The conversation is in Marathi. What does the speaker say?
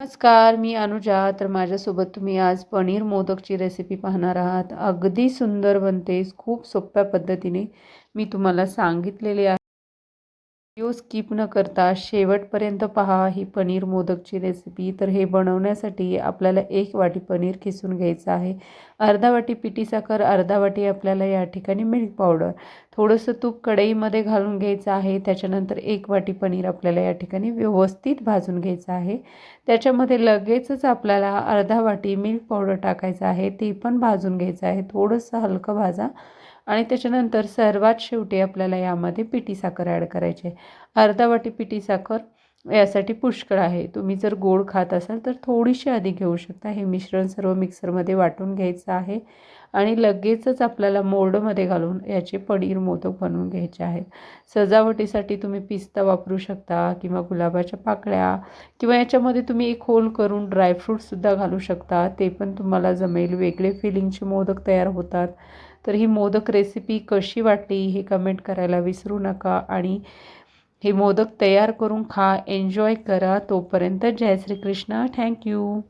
नमस्कार मी अनुजा. तर माझ्यासोबत तुम्ही आज पनीर मोदकची रेसिपी पाहणार आहात. अगदी सुंदर बनते खूप सोप्या पद्धतीने. मी तुम्हाला सांगितलेले आहे. व्हिडिओ स्किप न करता शेवटपर्यंत पहा ही पनीर मोदकची रेसिपी तर हे बनवण्यासाठी आपल्याला एक वाटी पनीर खिसून घ्यायचं आहे. अर्धा वाटी पिठी साखर अर्धा वाटी आपल्याला या ठिकाणी मिल्क पावडर थोडंसं तूप कढईमध्ये घालून घ्यायचं आहे. त्याच्यानंतर एक वाटी पनीर आपल्याला या ठिकाणी व्यवस्थित भाजून घ्यायचं आहे. त्याच्यामध्ये लगेचच आपल्याला अर्धा वाटी मिल्क पावडर टाकायचं आहे. ते पण भाजून घ्यायचं आहे. थोडंसं हलकं भाजा. आणि त्याच्यानंतर सर्वात शेवटी आपल्याला यामध्ये पिठी साखर ॲड करायची आहे. अर्धा वाटी पिठी साखर यासाठी पुष्कळ आहे. तुम्ही जर गोड खात असाल तर थोडीशी आधी घेऊ शकता. हे मिश्रण सर्व मिक्सरमध्ये वाटून घ्यायचं आहे आणि लगेचच आपल्याला मोल्डमध्ये घालून याचे पनीर मोदक बनवून घ्यायचे आहेत सजावटीसाठी तुम्ही पिस्ता वापरू शकता किंवा गुलाबाच्या पाकळ्या किंवा याच्यामध्ये तुम्ही एक होल करून ड्रायफ्रूटसुद्धा घालू शकता. ते पण तुम्हाला जमेल. वेगळे फिलिंगचे मोदक तयार होतात. तर ही मोदक रेसिपी कशी वाटली हे कमेंट करायला विसरू नका आणि हे मोदक तयार करून खा. एन्जॉय करा. तोपर्यंत जय श्रीकृष्ण. थँक्यू